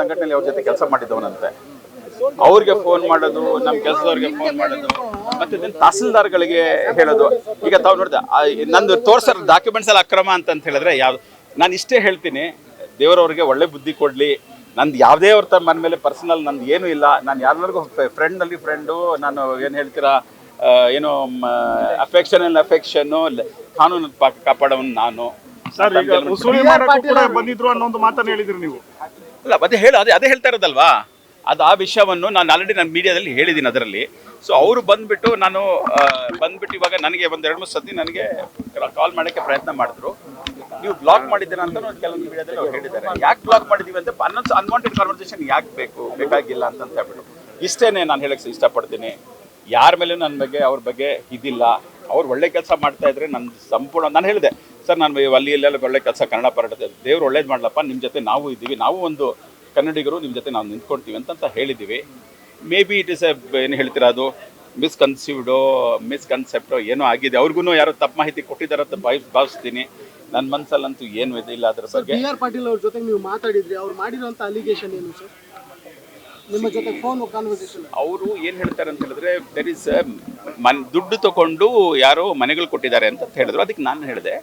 ಸಂಘಟನೆಯಲ್ಲಿ ಅವ್ರ ಜೊತೆ ಕೆಲಸ ಮಾಡಿದ್ದವನಂತೆ ಅವ್ರಿಗೆ ಫೋನ್ ಮಾಡೋದು ನಮ್ಮ ಕೆಲಸದವ್ರಿಗೆ ಫೋನ್ ಮಾಡೋದು, ಮತ್ತೆ ತಹಸೀಲ್ದಾರ್ಗಳಿಗೆ ಹೇಳೋದು. ಈಗ ತಾವು ನೋಡಿದ ನಂದು ತೋರ್ಸರ್ ಡಾಕ್ಯುಮೆಂಟ್ಸ್ ಎಲ್ಲ ಅಕ್ರಮ ಅಂತ ಹೇಳಿದ್ರೆ ಯಾವ್ದು, ನಾನು ಇಷ್ಟೇ ಹೇಳ್ತೀನಿ ದೇವರವ್ರಿಗೆ ಒಳ್ಳೆ ಬುದ್ಧಿ ಕೊಡ್ಲಿ. ನಂದು ಯಾವುದೇ ಅವ್ರ ತಮ್ಮ ಮನ ಮೇಲೆ ಪರ್ಸನಲ್ ನಂದು ಏನೂ ಇಲ್ಲ. ನಾನು ಯಾರಿಗೂ ಫ್ರೆಂಡ್ನಲ್ಲಿ ಫ್ರೆಂಡು ನಾನು ಏನು ಹೇಳ್ತೀರಾ ಏನು ಅಫೆಕ್ಷನ್ ಅಫೆಕ್ಷನ್ನು ಕಾನೂನು ಕಾಪಾಡೋನು ನಾನು. ಸರ್ ಈಗ ಉಸೂಲಿ ಮಾಡಕ್ಕೂ ಕೂಡ ಬಂದಿದ್ರು ಅನ್ನೋ ಒಂದು ಮಾತನ್ನ ಹೇಳಿದ್ರಿ ನೀವು. ಅಲ್ಲ ಅದೇ ಹೇಳ ಅದೇ ಅದೇ ಹೇಳ್ತಾ ಇರೋದಲ್ವಾ? ಅದು ಆ ವಿಷಯವನ್ನು ನಾನು ಆಲ್ರೆಡಿ ನಾನು ಮೀಡಿಯಾದಲ್ಲಿ ಹೇಳಿದ್ದೀನಿ ಅದರಲ್ಲಿ. ಸೊ ಅವರು ಬಂದ್ಬಿಟ್ಟು ನಾನು ಆ, ಬಂದ್ಬಿಟ್ಟು ಇವಾಗ ನನಗೆ ಒಂದು ಎರಡು ಮೂರು ಸತಿ ನನಗೆ ಕಾಲ್ ಮಾಡೋಕ್ಕೆ ಪ್ರಯತ್ನ ಮಾಡಿದ್ರು. ನೀವು ಬ್ಲಾಕ್ ಮಾಡಿದ್ದೀರಾ ಅಂತ ಕೆಲವೊಂದು ಮೀಡಿಯಾದಲ್ಲಿ ಅವ್ರು ಹೇಳಿದ್ದಾರೆ. ಯಾಕೆ ಬ್ಲಾಕ್ ಮಾಡಿದೀವಿ ಅಂತ ಅನ್ನೊಂದು ಅನ್ವಾಂಟೆಡ್ ಕಾನ್ವರ್ಸೇಷನ್ ಯಾಕೆ ಬೇಕು ಬೇಕಾಗಿಲ್ಲ ಅಂತ ಅಂತ ಹೇಳ್ಬಿಟ್ಟು. ಇಷ್ಟೇನೆ ನಾನು ಹೇಳಕ್ಕೆ ಇಷ್ಟಪಡ್ತೀನಿ. ಯಾರ ಮೇಲೂ ನನ್ನ ಬಗ್ಗೆ ಅವ್ರ ಬಗ್ಗೆ ಇದಿಲ್ಲ. ಅವ್ರು ಒಳ್ಳೆ ಕೆಲಸ ಮಾಡ್ತಾ ಇದ್ರೆ ನನ್ನ ಸಂಪೂರ್ಣ ನಾನು ಹೇಳಿದೆ ಸರ್ ನಾನು ಅಲ್ಲಿ ಇಲ್ಲೆಲ್ಲ ಒಳ್ಳೆ ಕೆಲಸ ಕನ್ನಡ ಪರಟದೆ ದೇವ್ರು ಒಳ್ಳೇದು ಮಾಡಲಪ್ಪ ನಿಮ್ಮ ಜೊತೆ ನಾವು ಇದ್ದೀವಿ. ನಾವು ಒಂದು ಕನ್ನಡಿಗರು ನಿಮ್ಮ ಜೊತೆ ನಾವು ನಿಂತ್ಕೊಳ್ತೀವಿ ಅಂತಂತ ಹೇಳಿದ್ದೀವಿ maybe it is a ಏನು ಹೇಳ್ತೀರಾ ಅದು? ಮಿಸ್ಕನ್ಸೀವ್ಡೋ ಮಿಸ್ಕನ್ಸೆಪ್ಟೋ ಏನೋ ಆಗಿದೆ. ಅವ್ರಿಗೂ ಯಾರೋ ತಪ್ಪು ಮಾಹಿತಿ ಕೊಟ್ಟಿದ್ದಾರೆ ಅಂತ ಭಾವಿ ಭಾವಿಸ್ತೀನಿ. ನನ್ನ ಮನಸ್ಸಲ್ಲಂತೂ ಏನು ಇದಿಲ್ಲ ಅದರ ಬಗ್ಗೆ. ಬಿ ಆರ್ ಪಾಟೀಲ್ ಅವ್ರ ಜೊತೆ ನೀವು ಮಾತಾಡಿದ್ರಿ. ಅವ್ರು ಮಾಡಿರುವಂತ ಅಲಿಗೇಷನ್ ಏನು ಸರ್? ನಿಮ್ಮ ಜೊತೆ ಫೋನ್ ಕಾನ್ವರ್ಸೇಷನ್ ಅವರು ಏನು ಹೇಳ್ತಾರೆ ಅಂತ ಹೇಳಿದ್ರೆ ದೆರ್ ಇಸ್ ಮನ್ ದುಡ್ಡು ತಗೊಂಡು ಯಾರೋ ಮನೆಗಳು ಕೊಟ್ಟಿದ್ದಾರೆ ಅಂತ ಹೇಳಿದ್ರು. ಅದಕ್ಕೆ ನಾನು ಹೇಳಿದೆ.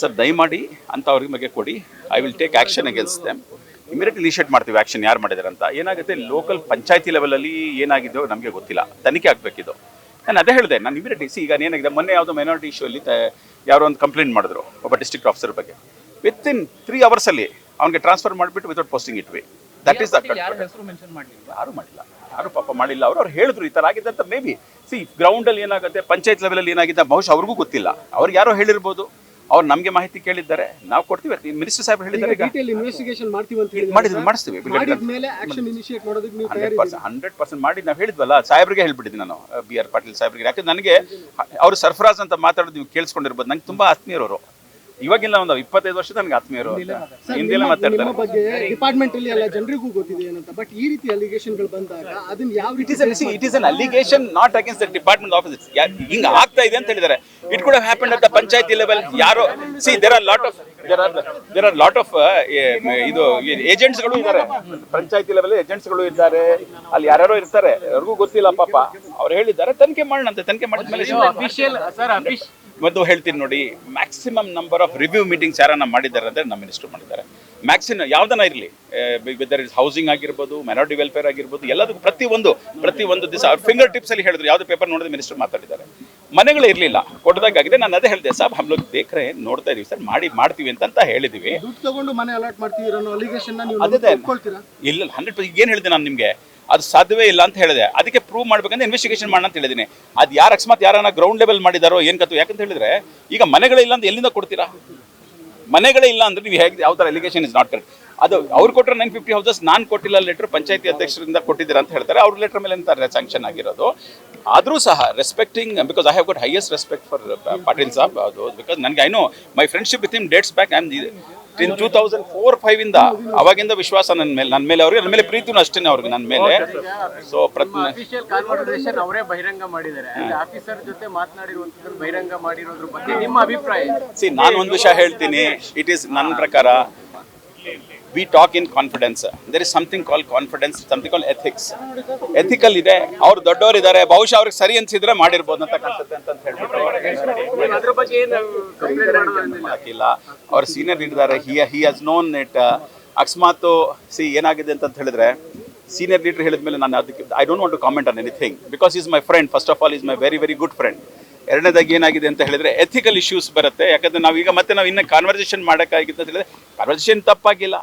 ಸರ್ ದಯಮಾಡಿ ಅಂತ ಅವ್ರಿಗೆ ಬಗ್ಗೆ ಕೊಡಿ. I will take action against them immediate initiate ಮಾಡ್ತೀವಿ ಆ್ಯಕ್ಷನ್ ಯಾರು ಮಾಡಿದ್ದಾರೆ ಅಂತ. ಏನಾಗುತ್ತೆ ಲೋಕಲ್ ಪಂಚಾಯತಿ ಲೆವೆಲಲ್ಲಿ ಏನಾಗಿದ್ದೋ ನಮಗೆ ಗೊತ್ತಿಲ್ಲ. ತನಿಖೆ ಆಗಬೇಕಿದು. ನಾನು ಅದೇ ಹೇಳಿದೆ ನಾನು ಇಮಿಡಿಯೇಟ್ ಈಗ ಏನಾಗಿದೆ ಮೊನ್ನೆ ಯಾವುದೋ ಮೈನಾರಿಟಿ ಇಶ್ಯೂ ಅಲ್ಲಿ ಯಾರೋ ಒಂದು ಕಂಪ್ಲೇಂಟ್ ಮಾಡಿದ್ರು ಒಬ್ಬ ಡಿಸ್ಟ್ರಿಕ್ಟ್ ಆಫೀಸರ್ ಬಗ್ಗೆ. ವಿತ್ ಇನ್ ತ್ರೀ ಅವರ್ಸಲ್ಲಿ ಅವ್ನಿಗೆ ಟ್ರಾನ್ಸ್ಫರ್ ಮಾಡಿಬಿಟ್ಟು ವಿತೌಟ್ ಪೋಸ್ಟಿಂಗ್ ಇಟ್ವಿ ದಟ್ ಈಸ್ ದ ಯಾರ ಹೆಸರು ಮೆನ್ಷನ್ ಮಾಡಲಿಲ್ಲ ಯಾರು ಮಾಡಿಲ್ಲ. ಯಾರು ಪಾಪ ಮಾಡಿಲ್ಲ. ಅವರು ಅವ್ರು ಹೇಳಿದ್ರು ಈ ಥರ ಆಗಿದೆ ಅಂತ ಮೇ ಬಿ ಸಿ ಗ್ರೌಂಡಲ್ಲಿ ಏನಾಗುತ್ತೆ ಪಂಚಾಯತ್ ಲೆವೆಲಲ್ಲಿ ಏನಾಗಿದೆ ಬಹುಶಃ ಅವ್ರಿಗೂ ಗೊತ್ತಿಲ್ಲ. ಅವ್ರಿಗೆ ಯಾರೋ ಹೇಳಿರ್ಬೋದು. ಅವ್ರು ನಮಗೆ ಮಾಹಿತಿ ಕೇಳಿದ್ದಾರೆ ನಾವು ಕೊಡ್ತೀವಿ. ಮಿನಿಸ್ಟರ್ ಸಾಹೇಬ್ ಹೇಳಿದ್ದಾರೆ ಇನ್ವೆಸ್ಟಿಗೇಷನ್ ಮಾಡ್ತೀವಿ ಅಂತ ಹೇಳಿ ಮಾಡಿದ್ವಿ ಮಾಡಿಸ್ತೀವಿ. ಹಂಡ್ರೆಡ್ ಪರ್ಸೆಂಟ್ ಮಾಡಿ ನಾವು ಹೇಳಿದ್ವಲ್ಲ ಸಾಹೇಬ್ರಿಗೆ ಹೇಳ್ಬಿಟ್ಟಿದ್ದೀನಿ ನಾನು ಬಿ ಆರ್ ಪಾಟೀಲ್ ಸಾಹೇಬ್ರಿಗೆ. ಯಾಕಂದ್ರೆ ನನಗೆ ಅವರು ಸರ್ಫರಾಜ್ ಅಂತ ಮಾತಾಡೋದು ನೀವು ಕೇಳಿಸ್ಕೊಂಡಿರ್ಬೋದು. ನಂಗೆ ತುಂಬಾ ಆತ್ಮೀಯರವರು ಇವಾಗಿಲ್ಲ ಒಂದು ಇಪ್ಪತ್ತೈದು ವರ್ಷ ನನಗೆ ಆತ್ಮೀಯರು ಹಿಂದಿಲ್ಲ ಮಾತಾಡ್ತಾರೆ. ಬಗ್ಗೆ ಡಿಪಾರ್ಟ್ಮೆಂಟ್ ಅಲ್ಲಿ ಎಲ್ಲ ಜನರಿಗೂ ಗೊತ್ತಿದೆ ಏನಂತ ಬಟ್ ಈ ರೀತಿ ಅಲಿಗೇಷನ್ಗಳು ಬಂದಾಗ ಅದನ್ನ ಯಾವ it is it is an allegation not against the department office ಹಿಂಗ ಆಗ್ತಾ ಇದೆ ಅಂತ ಹೇಳಿದಾರೆ ಇಟ್ ಕೂಡ ಹ್ಯಾಪನ್ ಅಟ್ ದ ಪಂಚಾಯತಿ ಲೆವೆಲ್ ಯಾರೋ see there are lot of there are there are lot of ಇದು ಏಜೆಂಟ್ಸ್ಗಳು ಇದ್ದಾರೆ. ಪಂಚಾಯತಿ ಲೆವೆಲ್ ಏಜೆಂಟ್ಸ್ಗಳು ಇದ್ದಾರೆ. ಅಲ್ಲಿ ಯಾರ್ಯಾರೋ ಇರ್ತಾರೆ. ಅವ್ರಿಗೂ ಗೊತ್ತಿಲ್ಲ ಪಾಪ. ಅವ್ರು ಹೇಳಿದ್ದಾರೆ ತನಿಖೆ ಮಾಡೋಣಂತೆ. ತನಿಖೆ ಮಾಡಿದ್ಮೇಲೆ ಮತ್ತು ಹೇಳ್ತೀನಿ ನೋಡಿ maximum number of review meetings ಯಾರನ್ನ ಮಾಡಿದ್ದಾರೆ ಅಂದರೆ ನಮ್ಮ ಮಿನಿಸ್ಟರ್ ಮಾಡಿದ್ದಾರೆ. ಮ್ಯಾಕ್ಸಿಮಮ್ ಯಾವ್ದನ್ನ ಇರಲಿ ವೆದರ್ ಇಸ್ ಹೌಸಿಂಗ್ ಆಗಿರ್ಬೋದು ಮೆನಾರಿಟಿ ವೆಲ್ಫೇರ್ ಆಗಿರ್ಬೋದು, ಎಲ್ಲದಕ್ಕೂ ಪ್ರತಿ ಒಂದು ಪ್ರತಿ ಒಂದು ದಿವಸ, ಅವ್ರ ಫಿಂಗರ್ ಟಿಪ್ಸ್ ಅಲ್ಲಿ ಹೇಳಿದ್ರು ಯಾವ್ದು ಪೇಪರ್ ನೋಡಿದ್ರೆ ಮಿನಿಸ್ಟರ್ ಮಾತಾಡಿದ್ದಾರೆ. ಮನೆಗಳು ಇರಲಿಲ್ಲ. ಕೊಟ್ಟದಾಗಿದೆ ನಾನು ಅದೇ ಹೇಳಿದೆ ಸಾಬ್ ಹಮ್ ಲೋಗ್ ದೇಖ್ರೆ ನೋಡ್ತಾ ಇದೀವಿ ಸರ್. ಮಾಡಿ ಮಾಡ್ತೀವಿ ಅಂತ ಹೇಳಿದೀವಿ. ತಗೊಂಡು ಮನೆ ಅಲಾಟ್ ಮಾಡ್ತೀವಿ ಇಲ್ಲ ಹಂಡ್ರೆಡ್ ಪರ್ಸೆಂಟ್ ಏನು ಹೇಳಿದೆ ನಾನು ನಿಮಗೆ? ಅದು ಸಾಧ್ಯವೇ ಇಲ್ಲ ಅಂತ ಹೇಳಿದೆ. ಅದಕ್ಕೆ ಪ್ರೂವ್ ಮಾಡ್ಬೇಕಂದ್ರೆ ಇನ್ವೆಸ್ಟಿಗೇಷನ್ ಮಾಡೋಣ ಅಂತ ಹೇಳಿದ್ದೀನಿ ಅದು ಯಾರು ಅಕಸ್ಮಾತ್ ಯಾರನ್ನ ಗ್ರೌಂಡ್ ಲೆವೆಲ್ ಮಾಡಿದಾರೋ ಏನು ಕತ್ತು ಯಾಕಂತ ಹೇಳಿದ್ರೆ ಈಗ ಮನೆಗಳೇ ಇಲ್ಲ ಅಂತ ಎಲ್ಲಿಂದ ಕೊಡ್ತೀರಾ? ಮನೆಗಳೇ ಇಲ್ಲ ಅಂದ್ರೆ ನೀವು ಹೇಗೆ ಯಾವ ಥರ ಎಲಿಗೇಷನ್ ಇಸ್ ನಾಟ್ ಕರೆಕ್ಟ್ ಅದು ಅವ್ರು ಕೊಟ್ಟರೆ ನೈನ್ ಫಿಫ್ಟಿ ಹೌಸಸ್ ನಾನು ಕೊಟ್ಟಿಲ್ಲ ಲೆಟರ್ ಪಂಚಾಯತಿ ಅಧ್ಯಕ್ಷರಿಂದ ಕೊಟ್ಟಿದ್ದೀರಾ ಅಂತ ಹೇಳ್ತಾರೆ. ಅವ್ರ ಲೆಟರ್ ಮೇಲೆ ಅಂತಾರೆ ಸ್ಯಾಂಕ್ಷನ್ ಆಗಿರೋದು? ಆದರೂ ಸಹ respecting because I have got highest respect for Patil saab ಅದು ಬಿಕಾಸ್ ನನಗೆ I know my friendship with him dates back um in two thousand four five ಇಂದ ಅವಾಗಿಂದ ವಿಶ್ವಾಸ ನನ್ನ ಮೇಲೆ ನನ್ನ ಮೇಲೆ ಅವ್ರಿಗೆ ನನ್ನ ಮೇಲೆ ಪ್ರೀತಿನೂ ಅಷ್ಟೇ ಅವ್ರಿಗೆ ನನ್ನ ಮೇಲೆ. ಸೊ ಪ್ರತಿ ಅಫಿಷಿಯಲ್ ಕಾನ್ವರ್ಸೇಷನ್ ಅವರೇ ಬಹಿರಂಗ ಮಾಡಿದ್ದಾರೆ. ಆಫೀಸರ್ ಜೊತೆ ಮಾತನಾಡಿರುವಂತದ್ದು ಬಹಿರಂಗ ಮಾಡಿರೋದ್ರ ಬಗ್ಗೆ ನಿಮ್ಮ ಅಭಿಪ್ರಾಯ ಸಿ ನಾನು ಒಂದು ವಿಷಯ ಹೇಳ್ತೀನಿ. ಇಟ್ ಈಸ್ ನನ್ನ ಪ್ರಕಾರ we talk in confidence there is something call confidence something call ethics ethical ಇದೆ ಅವ್ರು ದೊಡ್ಡವರು ಇದ್ದಾರೆ ಬಹುಶಃ ಅವ್ರಿಗೆ ಸರಿ ಅನ್ಸಿದ್ರೆ ಮಾಡಿರ್ಬೋದು ಅಂತ ಕಾಣಿಸುತ್ತೆ ಅಂತ ಹೇಳ್ಬಿಟ್ಟು. ಹಾಕಿಲ್ಲ. ಅವ್ರ ಸೀನಿಯರ್ ಇದ್ದಾರೆ ಹಿ ಹಿ ಹಸ್ ನೋನ್ ಇಟ್ ಅಕಸ್ಮಾತ್ ಸಿ ಏನಾಗಿದೆ ಅಂತ ಹೇಳಿದ್ರೆ ಸೀನಿಯರ್ ಲೀಡರ್ ಹೇಳಿದ್ಮೇಲೆ ನಾನು ಅದಕ್ಕೆ I don't want to comment on anything because is my friend first of all is my very very good friend ಎರಡನೇದಾಗಿ ಏನಾಗಿದೆ ಅಂತ ಹೇಳಿದ್ರೆ ಎಥಿಕಲ್ ಇಶ್ಯೂಸ್ ಬರುತ್ತೆ. ಯಾಕಂದ್ರೆ ನಾವೀಗ ಈಗ ಮತ್ತೆ ನಾವು ಇನ್ನೂ ಕಾನ್ವರ್ಸೇಷನ್ ಮಾಡೋಕ್ಕಾಗಿತ್ತು ಅಂತ ಹೇಳಿದ್ರೆ ಕಾನ್ವರ್ಸೇಷನ್ ತಪ್ಪಾಗಿಲ್ಲ.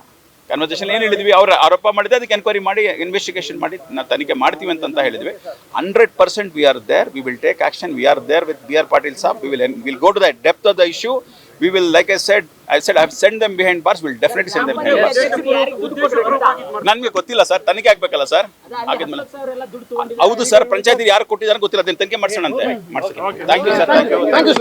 ಕನ್ವರ್ಸೇಷನ್ ಏನು ಹೇಳಿದ್ವಿ ಅವರು ಆರೋಪ ಮಾಡಿದೆ ಅದಕ್ಕೆ ಎನ್ಕ್ವೈರಿ ಮಾಡಿ ಇನ್ವೆಸ್ಟಿಗೇಷನ್ ಮಾಡಿ ನಾವು ತನಿಖೆ ಮಾಡ್ತೀವಿ ಅಂತ ಅಂತ ಹೇಳಿದ್ವಿ hundred percent we are there we will take action we are there with B R Patil saab we will will go to the depth of the issue we will like I said I said I send them behind bars will definitely send them behind bars ನನಗೆ ಗೊತ್ತಿಲ್ಲ sir ತನಿಖೆ ಆಗ್ಬೇಕಲ್ಲ sir ಆಗಿದ್ಮೇಲೆ. ಹೌದು sir ಪಂಚಾಯತಿ ಯಾರು ಕೊಟ್ಟಿದ್ದಾರೆ ಗೊತ್ತಿಲ್ಲ ಅದನ್ನ ತನಿಖೆ ಮಾಡ್ಸೋಣ ಅಂತೆ ಮಾಡ್ಸೋಣ thank you sir thank you